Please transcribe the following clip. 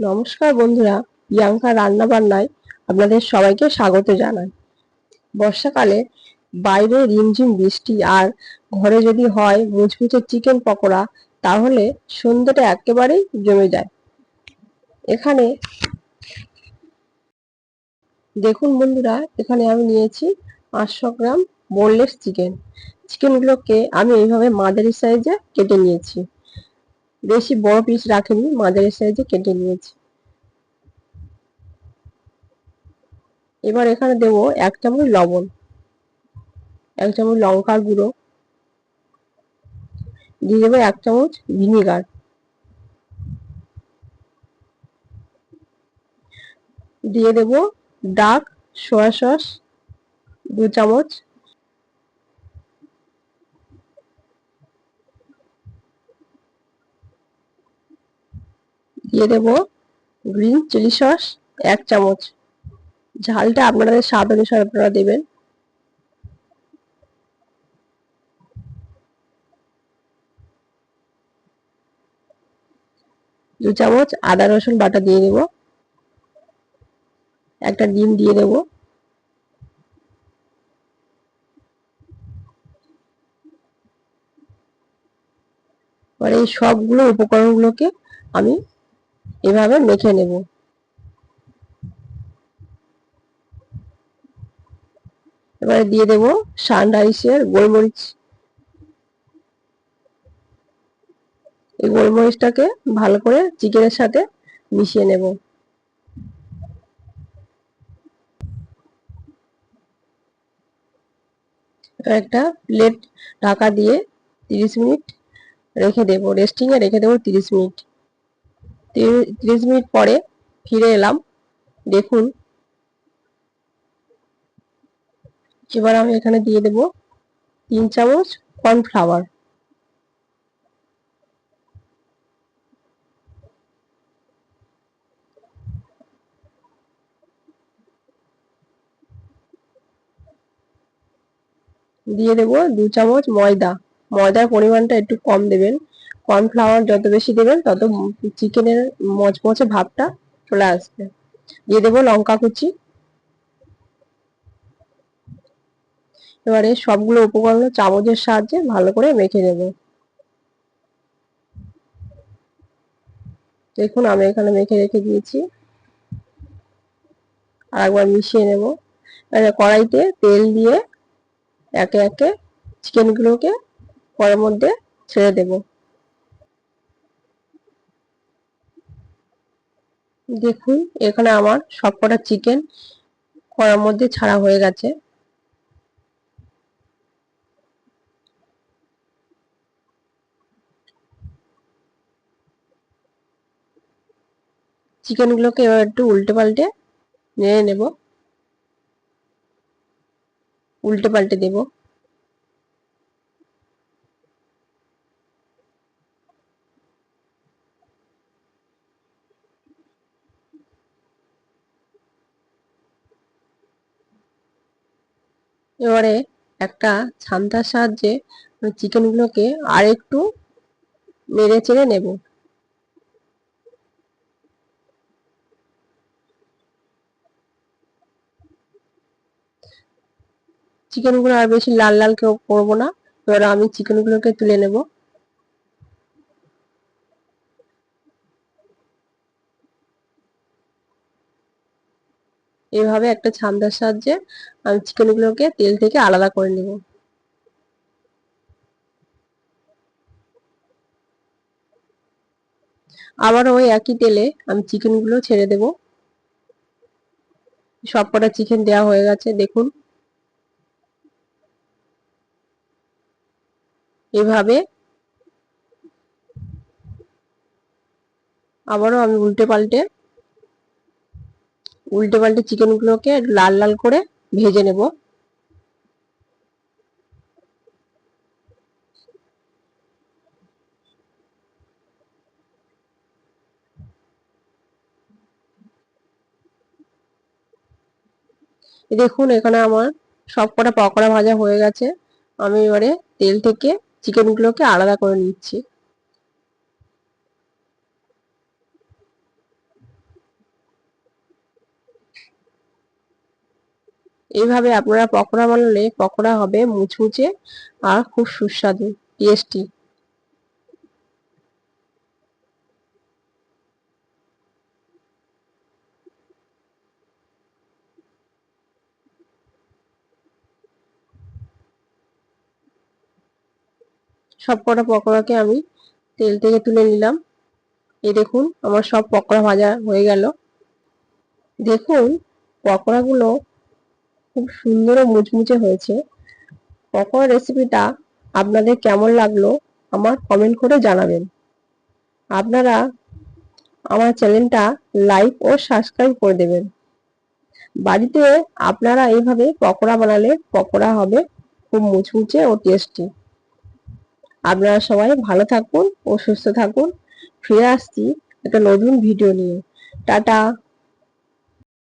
নমস্কার বন্ধুরা, প্রিয়াঙ্কা রান্না বান্নায় আপনাদের সবাইকে স্বাগত জানাই। বর্ষাকালে বাইরে রিমঝিম বৃষ্টি আর ঘরে যদি হয় মুচমুচে চিকেন পকোড়া, তাহলে সন্ধ্যাটা একেবারেই জমে যায়। এখানে দেখুন বন্ধুরা, এখানে আমি নিয়েছি পাঁচশো গ্রাম বোনলেস চিকেন। চিকেনগুলোকে আমি এইভাবে মাঝারি সাইজে কেটে নিয়েছি। বেশি বড় পিস রাখেনি, মাঝারি সাইজে কেটে নিয়েছি। এবার এখানে দেব এক চামচ লবণ, এক চামচ লঙ্কার গুঁড়ো, দিয়ে দেবো এক চামচ ভিনিগার। দিয়ে দেব ডার্ক সোয়া সস, দু চামচ দিয়ে দেব গ্রিন চিলি সস এক চামচ। ঝালটা আপনাদের স্বাদ অনুসারে আপনারা দেবেন। দু চামচ আদা, রসুন বাটা দিয়ে দেব। একটা ডিম দিয়ে দেব। এই সবগুলো উপকরণগুলোকে আমি এভাবে মেখে নেব। এবারে দিয়ে দেব সানরাইসের গোলমরিচ। এই গোলমরিচটাকে ভালো করে চিকেনের সাথে মিশিয়ে নেব। একটা প্লেট ঢাকা দিয়ে তিরিশ মিনিট রেখে দেব। রেস্টিংয়ে রেখে দেবো তিরিশ মিনিট। তিরিশ মিনিট পরে ফিরে এলাম। দেখুন। এবার আমি এখানে দিয়ে দেব তিন চামচ কর্নফ্লাওয়ার। দিয়ে দেব দু চামচ ময়দা। ময়দার পরিমাণটা একটু কম দেবেন। কর্নফ্লাওয়ার যত বেশি দেবেন, তত চিকেনের মচমচে ভাবটা চলে আসবে। দিয়ে দেবো লঙ্কা কুচি। এবারে সবগুলো উপকরণ চামচের সাহায্যে ভালো করে মেখে নেব। দেখুন, আমি এখানে মেখে রেখে দিয়েছি। আর একবার মিশিয়ে নেব। কড়াইতে তেল দিয়ে একে একে চিকেনগুলোকে কড়ার মধ্যে ছেড়ে দেব। দেখুন, এখানে আমার সবকটা চিকেন কড়ার মধ্যে ছাড়া হয়ে গেছে। চিকেনগুলোকে এবার একটু উল্টে পাল্টে নেড়ে নেব। উল্টে পাল্টে দেব। এবারে একটা ছান্তার সাহায্যে চিকেনগুলোকে আর একটু নেড়ে চেড়ে নেব। চিকেনগুলো আর বেশি লাল লাল কেউ করব না। এবার আমি চিকেনগুলোকে তুলে নেব। এভাবে একটা ছান্দার সাহায্যে আমি চিকেনগুলোকে তেল থেকে আলাদা করে নেব। আবার ওই একই তেলে আমি চিকেনগুলো ছেড়ে দেব। সবকটা চিকেন দেওয়া হয়ে গেছে, দেখুন। এভাবে আবারও আমি উল্টে পাল্টে উল্টে পাল্টে চিকেনগুলোকে লাল লাল করে ভেজে নেব। দেখুন, এখানে আমার সব কটা পকোড়া ভাজা হয়ে গেছে। আমি এবারে তেল থেকে চিকেনগুলোকে আলাদা করে নিচ্ছি। এইভাবে আপনারা পকোড়া বানালে পকোড়া হবে মুচমুচে আর খুব সুস্বাদু টেস্টি সব কটা পকোড়াকে আমি তেল থেকে তুলে নিলাম। এই দেখুন, আমার সব পকোড়া ভাজা হয়ে গেল। দেখুন, পকোড়াগুলো খুব সুন্দর ও মুচমুচে হয়েছে। পকোড়া রেসিপিটা আপনাদের কেমন লাগল আমার কমেন্ট করে জানাবেন। আপনারা আমার চ্যানেলটা লাইক ও সাবস্ক্রাইব করে দেবেন। বাড়িতে আপনারা এইভাবে পকোড়া বানালে পকোড়া হবে খুব মুচমুচে ও টেস্টি আপনারা সবাই ভালো থাকুন ও সুস্থ থাকুন। ফিরে আসছি একটা নতুন ভিডিও নিয়ে। টাটা!